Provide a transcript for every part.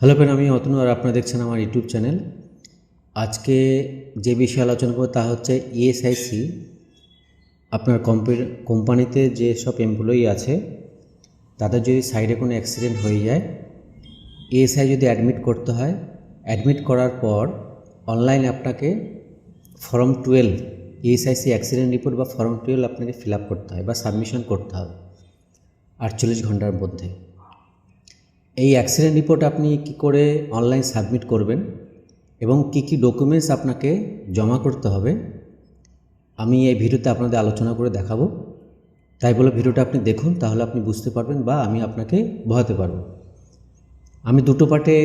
Hello friend আমি অতনু আর আপনারা দেখছেন আমার ইউটিউব চ্যানেল আজকে যে বিষয়ে আলোচনা করব তা হচ্ছে ইএসআইসি আপনার কম্পি- কোম্পানিতে যে সব এমপ্লয়ি আছে, তাদের যদি সাইডে কোনো অ্যাক্সিডেন্ট হয়ে যায় ইএসআই যদি অ্যাডমিট করতে হয় অ্যাডমিট করার পর অনলাইন আপনাকে form twelve ESIC accident report বা ফর্ম টুয়েলভ আপনাকে ফিল আপ করতে হয় বা সাবমিশন করতে হবে। আটচল্লিশ ঘণ্টার মধ্যে। এই অ্যাক্সিডেন্ট রিপোর্ট আপনি কি করে অনলাইন সাবমিট করবেন এবং কি কি ডকুমেন্টস আপনাকে জমা করতে হবে, আমি এই ভিডিওতে আপনাদের আলোচনা করে দেখাবো। তাই বলে ভিডিওটা আপনি দেখুন, তাহলে আপনি বুঝতে পারবেন বা আমি আপনাকে বোঝাতে পারব। আমি দুটো পার্টে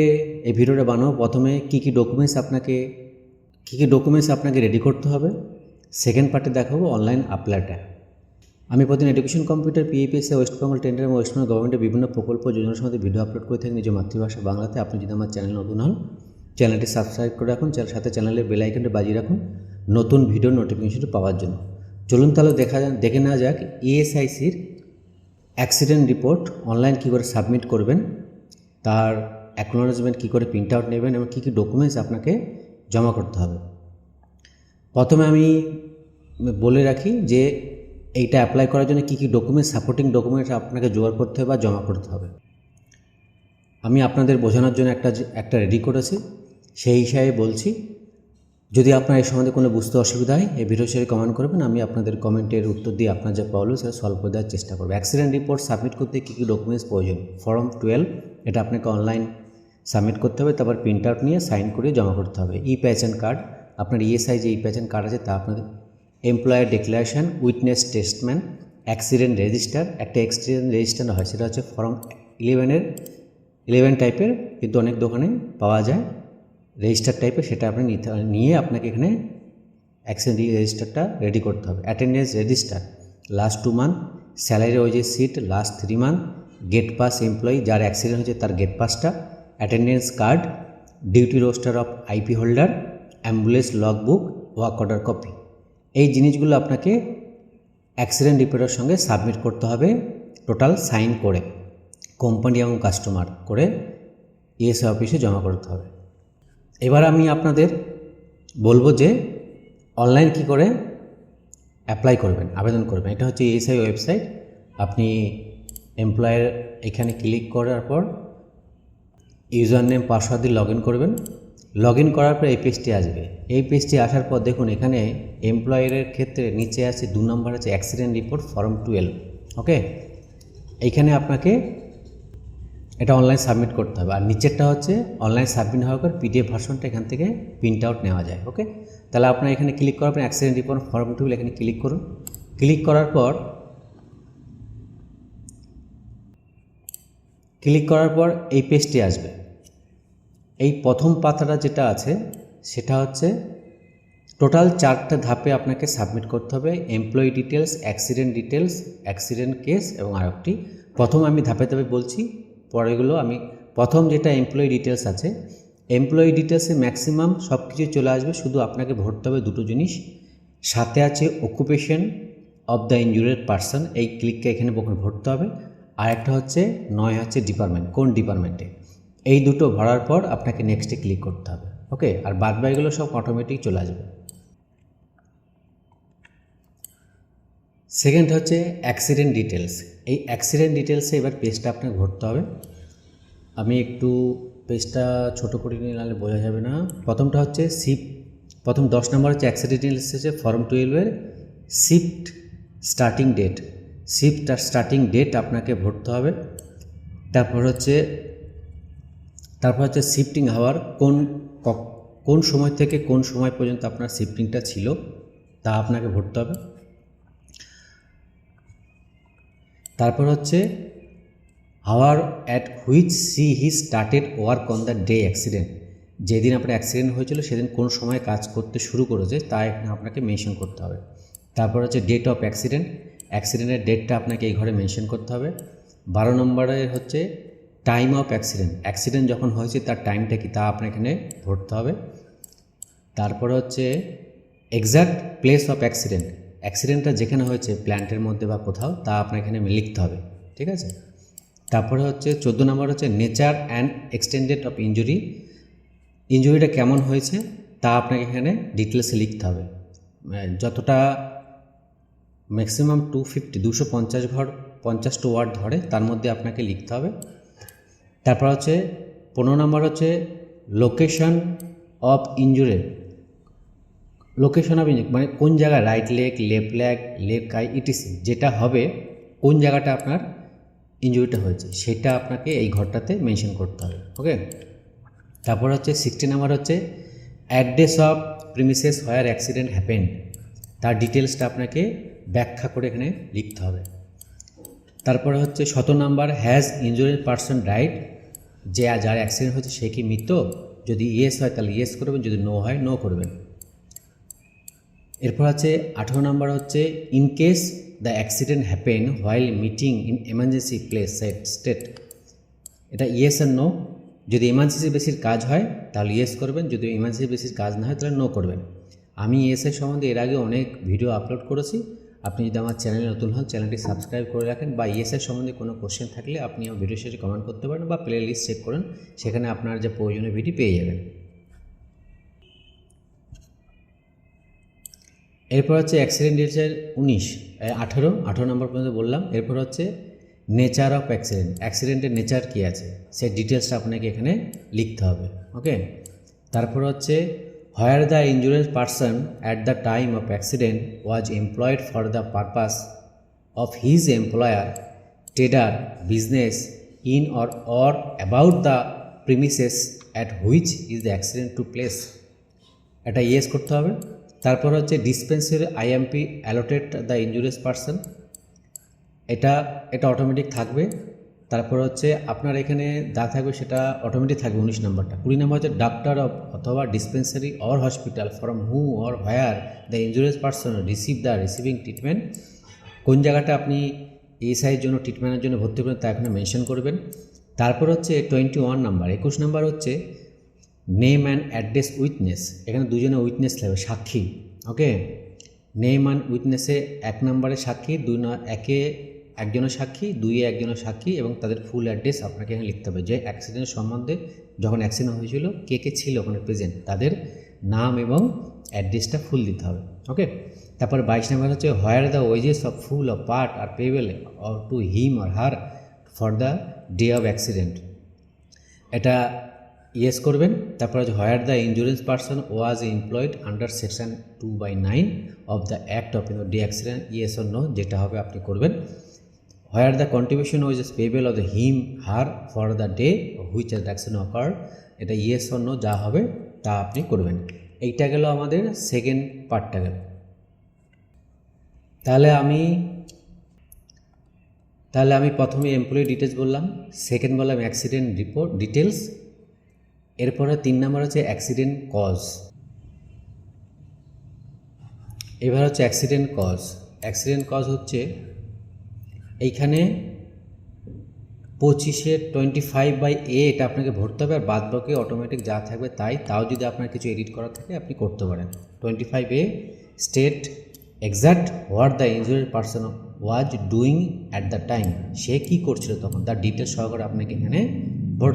এই ভিডিওটা বানাবো। প্রথমে কি কি ডকুমেন্টস আপনাকে, কী কী ডকুমেন্টস আপনাকে রেডি করতে হবে সেকেন্ড পার্টে দেখাবো অনলাইন অ্যাপ্লাইটা আমি প্রতিদিন education computer PAPSA West Bengal tender এবং ওয়েস্ট বেঙ্গল গভর্নমেন্টের বিভিন্ন প্রকল্প যোজনার সাথে ভিডিও আপলোড করে থাকি নিজের মাতৃভাষা বাংলাতে। আপনি যদি আমার চ্যানেল নতুন হন চ্যানেলটি সাবস্ক্রাইব করে রাখুন চ্যানেল সাথে চ্যানেলের বেল আইকনটি বাজিয়ে রাখুন নতুন ভিডিও নোটিফিকেশনটি পাওয়ার জন্য। চলুন তাহলে দেখা দেখে নেওয়া যাক ইএসআইসির অ্যাক্সিডেন্ট রিপোর্ট অনলাইন কী করে সাবমিট করবেন, তার অ্যাকনোলজমেন্ট কী করে প্রিন্ট আউট নেবেন এবং কী কী ডকুমেন্টস আপনাকে জমা করতে হবে। প্রথমে আমি বলে রাখি যে এইটা অ্যাপ্লাই করার জন্য কী কী ডকুমেন্টস সাপোর্টিং ডকুমেন্টস আপনাকে জোগাড় করতে হবে বা জমা করতে হবে? আমি আপনাদের বোঝানোর জন্য একটা একটা রেডি করেছি সেই হিসাবে বলছি, যদি আপনার এই সম্বন্ধে কোনো বুঝতে অসুবিধা হয়, এই ভিডিও শেয়ারে কমেন্ট করবেন, আমি আপনাদের কমেন্টের উত্তর দিয়ে আপনার যে প্রবলেম সেটা সলভ করে দেওয়ার চেষ্টা করব। অ্যাক্সিডেন্ট রিপোর্ট সাবমিট করতে কী কী ডকুমেন্টস প্রয়োজন? ফর্ম টুয়েলভ এটা আপনাকে অনলাইন সাবমিট করতে হবে, তারপর প্রিন্ট আউট নিয়ে সাইন করে জমা করতে হবে। ই প্যাচেন কার্ড আপনার ইএসআই যে ই প্যাচেন কার্ড আছে, তা আপনাদের এমপ্লয়ার ডিক্লারেশন উইটনেস টেস্টম্যান অ্যাক্সিডেন্ট রেজিস্টার একটা অ্যাক্সিডেন্ট রেজিস্টার হয়, সেটা হচ্ছে ফর্ম ইলেভেনের ইলেভেন টাইপের কিন্তু অনেক দোকানে পাওয়া যায়। রেজিস্টার টাইপের সেটা আপনি নিতে নিয়ে আপনাকে এখানে অ্যাক্সিডেন্ট রেজিস্টারটা রেডি করতে হবে। Attendance register last two month salary ওই যে sheet last three month gate pass employee যার অ্যাক্সিডেন্ট হয়েছে তার gate পাসটা attendance card duty roster of IP holder ambulance log book work order copy এই জিনিসগুলো আপনাকে অ্যাক্সিডেন্ট রিপোর্টের সঙ্গে সাবমিট করতে হবে টোটাল সাইন করে কোম্পানি এবং কাস্টমার করে ইএসআই অফিসে জমা করতে হবে। এবার আমি আপনাদের বলব যে অনলাইন কি করে অ্যাপ্লাই করবেন, আবেদন করবেন। এটা হচ্ছে ইএসআই ওয়েবসাইট আপনি এমপ্লয়ের এখানে ক্লিক করার পর ইউজার নেম পাসওয়ার্ড দিয়ে লগ ইন করবেন। লগ ইন করার পর এই পেজটি আসবে। এই পেজটি আসার পর দেখুন এখানে এমপ্লয়ের ক্ষেত্রে নিচে আছে দু নম্বর আছে accident report form twelve okay এইখানে আপনাকে এটা অনলাইন সাবমিট করতে হবে। আর নিচেরটা হচ্ছে অনলাইন সাবমিট হওয়ার পর পিডিএফ ভার্সনটা এখান থেকে প্রিন্ট আউট নেওয়া যায় ওকে তাহলে আপনার এখানে ক্লিক করার পর অ্যাক্সিডেন্ট রিপোর্ট ফর্ম টুয়েলভ এখানে ক্লিক করুন। ক্লিক করার পর ক্লিক করার পর এই পেজটি আসবে। এই প্রথম পাতাটা যেটা আছে, সেটা হচ্ছে টোটাল চারটা ধাপে আপনাকে সাবমিট করতে হবে। Employee details accident details accident case এবং আরেকটি। প্রথম আমি ধাপে ধাপে বলছি, পরেগুলো আমি, প্রথম যেটা এমপ্লয়ি ডিটেলস আছে, এমপ্লয়ি ডিটেলসে ম্যাক্সিমাম সব কিছু চলে আসবে, শুধু আপনাকে ভরতে হবে দুটো জিনিস। সাথে আছে occupation of the injured person এই ক্লিককে এখানে ভরতে হবে। আর একটা হচ্ছে, নয় হচ্ছে ডিপার্টমেন্ট কোন ডিপার্টমেন্টে এই দুটো ভরার পর আপনাকে নেক্সটে ক্লিক করতে হবে ওকে আর বাদ বাকিগুলো সব অটোমেটিক চলে আসবে। সেকেন্ড হচ্ছে অ্যাক্সিডেন্ট ডিটেলস এই অ্যাক্সিডেন্ট ডিটেলসে এবার পেজটা আপনাকে ভরতে হবে। আমি একটু পেজটা ছোট করে নিয়ে নাহলে বোঝা যাবে না। প্রথমটা হচ্ছে শিপ প্রথম দশ নম্বর হচ্ছে অ্যাক্সিডেন্ট ডিটেলস হচ্ছে ফর্ম টুয়েলভের শিফট স্টার্টিং ডেট শিফট আর স্টার্টিং ডেট আপনাকে ভরতে হবে। তারপর হচ্ছে তারপর হচ্ছে শিফটিং হাওয়ার কোন কোন সময় থেকে কোন সময় পর্যন্ত আপনার শিফটিংটা ছিল তা আপনাকে ভরতে হবে। তারপর হচ্ছে hour at which she he started work on the day accident যেদিন আপনার অ্যাক্সিডেন্ট হয়েছিল, সেদিন কোন সময় কাজ করতে শুরু করেছে, তা এখানে আপনাকে মেনশন করতে হবে। তারপর হচ্ছে ডেট অফ অ্যাক্সিডেন্ট অ্যাক্সিডেন্টের ডেটটা আপনাকে এই ঘরে মেনশন করতে হবে। বারো নম্বরে হচ্ছে টাইম অফ অ্যাক্সিডেন্ট অ্যাক্সিডেন্ট যখন হয়েছে, তার টাইমটা কি? তা আপনার এখানে ভরতে হবে। তারপরে হচ্ছে এক্স্যাক্ট প্লেস অফ অ্যাক্সিডেন্ট অ্যাক্সিডেন্টটা যেখানে হয়েছে প্ল্যান্টের মধ্যে বা কোথাও, তা আপনার এখানে লিখতে হবে। ঠিক আছে? তারপরে হচ্ছে, চোদ্দ নম্বর হচ্ছে nature and extended of injury ইঞ্জুরিটা কেমন হয়েছে, তা আপনাকে এখানে ডিটেলসে লিখতে হবে। যতটা ম্যাক্সিমাম টু ফিফটি দুশো পঞ্চাশ ঘর পঞ্চাশটা ওয়ার্ড ধরে, তার মধ্যে আপনাকে লিখতে হবে। তারপর হচ্ছে পনেরো নম্বর হচ্ছে location of injury location of injury মানে কোন জায়গায় right leg left leg left eye ETC যেটা হবে, কোন জায়গাটা আপনার ইঞ্জুরিটা হয়েছে, সেটা আপনাকে এই ঘরটাতে মেনশন করতে হবে ওকে তারপর হচ্ছে সিক্সটি নাম্বার হচ্ছে address of premises where accident happen তার ডিটেলসটা আপনাকে ব্যাখ্যা করে এখানে লিখতে হবে। তারপরে হচ্ছে শত number has injured person right যে যার অ্যাক্সিডেন্ট হয়েছে সে কি মৃত? যদি ইয়েস হয়, তাহলে ইয়েস করবেন, যদি নো হয় নো করবেন। এরপর আছে, আঠেরো নম্বর হচ্ছে in case the accident happen while meeting in emergency place set state এটা ইয়েস আর নো যদি এমার্জেন্সি বেসির কাজ হয়, তাহলে ইয়েস করবেন। যদি এমার্জেন্সি বেসির কাজ না হয়, তাহলে নো করবেন। আমি ইয়েসের সম্বন্ধে এর আগে অনেক ভিডিও আপলোড করেছি। আপনি যদি আমার চ্যানেলে নতুন হন, চ্যানেলটি সাবস্ক্রাইব করে রাখেন বা ইয়েসের সম্বন্ধে কোনো কোশ্চেন থাকলে আপনি আমার ভিডিও শেষে কমেন্ট করতে পারেন বা প্লে লিস্ট চেক করেন, সেখানে আপনার যে প্রয়োজনীয় ভিডিও পেয়ে যাবেন। এরপর হচ্ছে অ্যাক্সিডেন্ট ডিটেলসের উনিশ আঠেরো আঠেরো নম্বর পর্যন্ত বললাম। এরপর হচ্ছে নেচার অফ অ্যাক্সিডেন্ট অ্যাক্সিডেন্টের নেচার কী আছে? সেই ডিটেলসটা আপনাকে এখানে লিখতে হবে ওকে তারপর হচ্ছে where the injurious person at the time of accident was employed for the purpose of his employer trader business in or or about the premises at which is the accident took place এটা yes করতে হবে। তারপর হচ্ছে dispensary IMP allotted the injurious person এটা এটা automatic থাকবে। তারপর হচ্ছে আপনার এখানে যা থাকবে সেটা অটোমেটিক থাকবে উনিশ নম্বরটা। কুড়ি নাম্বার হচ্ছে ডাক্তার অথবা dispensary or hospital from who or where the injurious person receive the receiving treatment কোন জায়গাটা আপনি এসআইয়ের জন্য ট্রিটমেন্টের জন্য ভর্তি করবেন তা এখানে মেনশন করবেন। তারপর হচ্ছে টোয়েন্টি ওয়ান নাম্বার। একুশ নাম্বার হচ্ছে নেম অ্যান্ড অ্যাড্রেস উইটনেস এখানে দুজনে উইটনেস লাগবে, সাক্ষী। ওকে নেম অ্যান্ড উইটনেসে এক নম্বরে সাক্ষী, দুই একে একজনের সাক্ষী, দুইয়ে একজনের সাক্ষী এবং তাদের ফুল অ্যাড্রেস আপনাকে এখানে লিখতে হবে। যে অ্যাক্সিডেন্ট সম্বন্ধে যখন অ্যাক্সিডেন্ট হয়েছিল, কে কে ছিল ওখানে প্রেজেন্ট তাদের নাম এবং অ্যাড্রেসটা ফুল দিতে হবে ওকে তারপর বাইশ নাম্বার হচ্ছে where the wages of full of part are payable or to him or her for the day of accident এটা ইয়েস করবেন, তারপর হচ্ছে where the insurance person was employed under section two by nine of the act of day accident yes or no যেটা হবে আপনি করবেন। Where the contribution was payable of the him her for the day which the accident occur এটা yes no যা হবে, তা আপনি করবেন। এইটা গেল আমাদের সেকেন্ড পার্টটা গেল। তাহলে আমি তাহলে আমি প্রথমে এমপ্লয়ি ডিটেলস বললাম সেকেন্ড বললাম অ্যাক্সিডেন্ট রিপোর্ট ডিটেলস এরপরে তিন নম্বর হচ্ছে অ্যাক্সিডেন্ট কজ এবার হচ্ছে অ্যাক্সিডেন্ট কজ অ্যাক্সিডেন্ট কজ হচ্ছে এইখানে পঁচিশে টোয়েন্টি ফাইভ বাই এ এটা আপনাকে ভরতে হবে আর বাদ বাকি অটোমেটিক যা থাকবে তাই, তাও যদি আপনার কিছু এডিট করা থাকে আপনি করতে পারেন। Twenty five a state exact what the injury person was doing at the time সে কী করছিল তখন? তার ডিটেলস সহকারে আপনাকে এখানে ভোট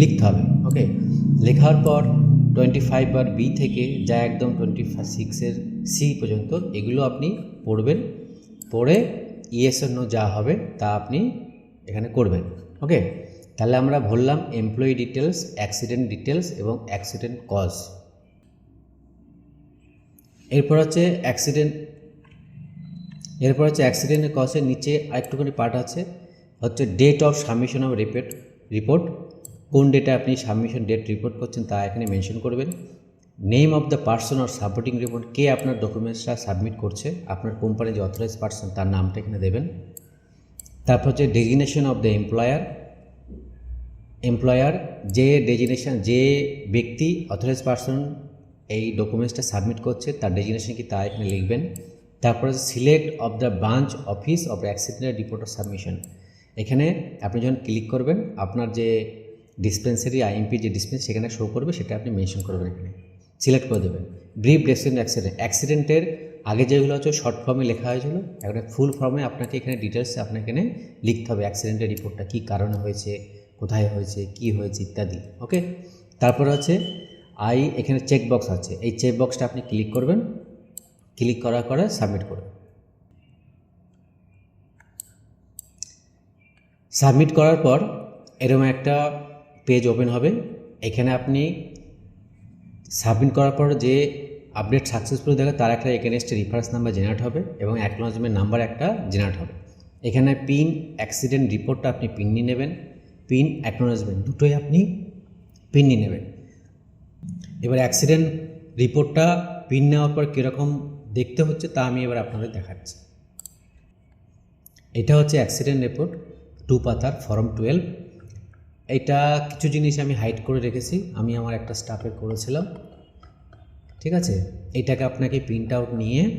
লিখতে হবে ওকে লেখার পর টোয়েন্টি ফাইভ বার বি থেকে যা একদম টোয়েন্টি সিক্সের সি পর্যন্ত এগুলো আপনি পড়বেন। পড়ে ইয়েস নো যা হবে তা আপনি এখানে করবেন ওকে তাহলে আমরা ভরলাম এমপ্লয়ি ডিটেলস অ্যাক্সিডেন্ট ডিটেলস এবং অ্যাক্সিডেন্ট কজ এরপর হচ্ছে অ্যাক্সিডেন্ট এরপর হচ্ছে অ্যাক্সিডেন্টের কজের নিচে আরেকটুখানি পার্ট আছে, হচ্ছে date of submission of report report কোন ডেটে আপনি সাবমিশন ডেট রিপোর্ট করছেন তা এখানে মেনশন করবেন। Name of the person or supporting report কে আপনার ডকুমেন্টসটা সাবমিট করছে, আপনার কোম্পানির যে অথরাইজ পার্সন তার নামটা এখানে দেবেন। তারপর হচ্ছে designation of the employer employer যে ডেজিগনেশন যে ব্যক্তি অথরাইজ পার্সন এই ডকুমেন্টসটা সাবমিট করছে, তার ডেজিগনেশন কি তা এখানে লিখবেন। তারপরে select of the branch office of accident report of submission এখানে আপনি যখন ক্লিক করবেন, আপনার যে ডিসপেন্সারি আইএমপি যে ডিসপেন্স সেখানে শো করবে, সেটা আপনি মেনশন করবেন এখানে। সিলেক্ট করে দেবেন ব্রিফ ডেসক্রিপশন অ্যাক্সিডেন্ট অ্যাক্সিডেন্টের আগে যেগুলো হচ্ছে শর্ট ফর্মে লেখা হয়েছিল একটা ফুল ফর্মে আপনাকে এখানে ডিটেলস আপনাকে এখানে লিখতে হবে অ্যাক্সিডেন্টের রিপোর্টটা কী কারণে হয়েছে, কোথায় হয়েছে, কি হয়েছে ইত্যাদি ওকে তারপরে হচ্ছে আই এখানে চেক বক্স আছে, এই চেক বক্সটা আপনি ক্লিক করবেন ক্লিক করার পরে সাবমিট করবেন। সাবমিট করার পর এরকম একটা পেজ ওপেন হবে, এখানে আপনি সাবমিট করার পর যে আপডেট সাকসেসফুল দেখে তার একটা এগেনস্টে রেফারেন্স নাম্বার জেনারেট হবে এবং অ্যাকনোলজমেন্ট নাম্বার একটা জেনারেট হবে। এখানে পিন অ্যাক্সিডেন্ট রিপোর্টটা আপনি পিন নিয়ে নেবেন। পিন অ্যাকনোলজমেন্ট দুটোই আপনি পিন নিয়ে নেবেন। এবার অ্যাক্সিডেন্ট রিপোর্টটা পিন নেওয়ার পর কীরকম দেখতে হচ্ছে তা আমি এবার আপনাদের দেখাচ্ছি। এটা হচ্ছে অ্যাক্সিডেন্ট রিপোর্ট টু পাতার ফর্ম টুয়েলভ এটা কিছু জিনিস আমি হাইড করে রেখেছি। আমি আমার একটা স্টাফে করেছিলাম। ঠিক আছে? এটাকে আপনাকে প্রিন্ট আউট নিয়ে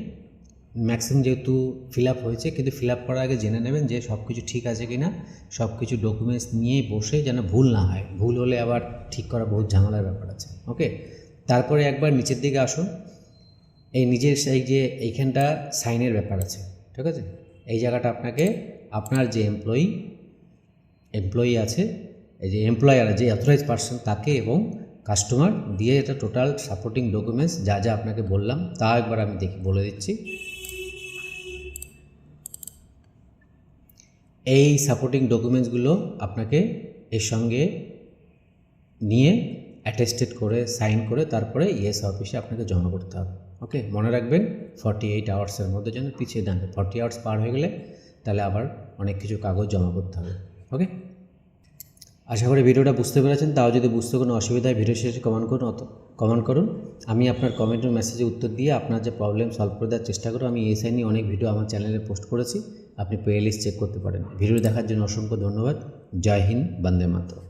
ম্যাক্সিমাম যেহেতু ফিল আপ হয়েছে, কিন্তু ফিল আপ করার আগে জেনে নেবেন যে সব কিছু ঠিক আছে কি না সব কিছু ডকুমেন্টস নিয়ে বসে যেন ভুল না হয়। ভুল হলে আবার ঠিক করা বহুত ঝামেলার ব্যাপার আছে। ওকে তারপরে একবার নিচের দিকে আসুন। এই নিজের সেই যে এইখানটা সাইনের ব্যাপার আছে। ঠিক আছে? এই জায়গাটা আপনাকে, আপনার যে এমপ্লয়ি এমপ্লয়ি আছে এই যে এমপ্লয়ার যে অথরাইজ পার্সন তাকে এবং কাস্টমার দিয়ে এটা টোটাল সাপোর্টিং ডকুমেন্টস যা যা আপনাকে বললাম, তা একবার আমি দেখি, বলে দিচ্ছি। এই সাপোর্টিং ডকুমেন্টসগুলো আপনাকে এর সঙ্গে নিয়ে অ্যাটেস্টেড করে সাইন করে, তারপরে ইএস অফিসে আপনাকে জমা করতে হবে। ওকে মনে রাখবেন ফর্টি এইট আওয়ার্সের মধ্যে যেন পিছিয়ে দেন ফর্টি আওয়ার্স পার হয়ে গেলে তাহলে আবার অনেক কিছু কাগজ জমা করতে হবে। ওকে আশা করি ভিডিওটা বুঝতে পেরেছেন। তাও যদি বুঝতে কোনো অসুবিধা হয়, ভিডিও শেষে কমেন্ট করুন, অত কমেন্ট করুন। আমি আপনার কমেন্টের মেসেজে উত্তর দিয়ে আপনার যে প্রবলেম সলভ করে দেওয়ার চেষ্টা করো আমি এসআই নিয়ে অনেক ভিডিও আমার চ্যানেলে পোস্ট করেছি। আপনি প্লে লিস্ট চেক করতে পারেন। ভিডিও দেখার জন্য অসংখ্য ধন্যবাদ। জয় হিন্দ, বন্দে মাতরম।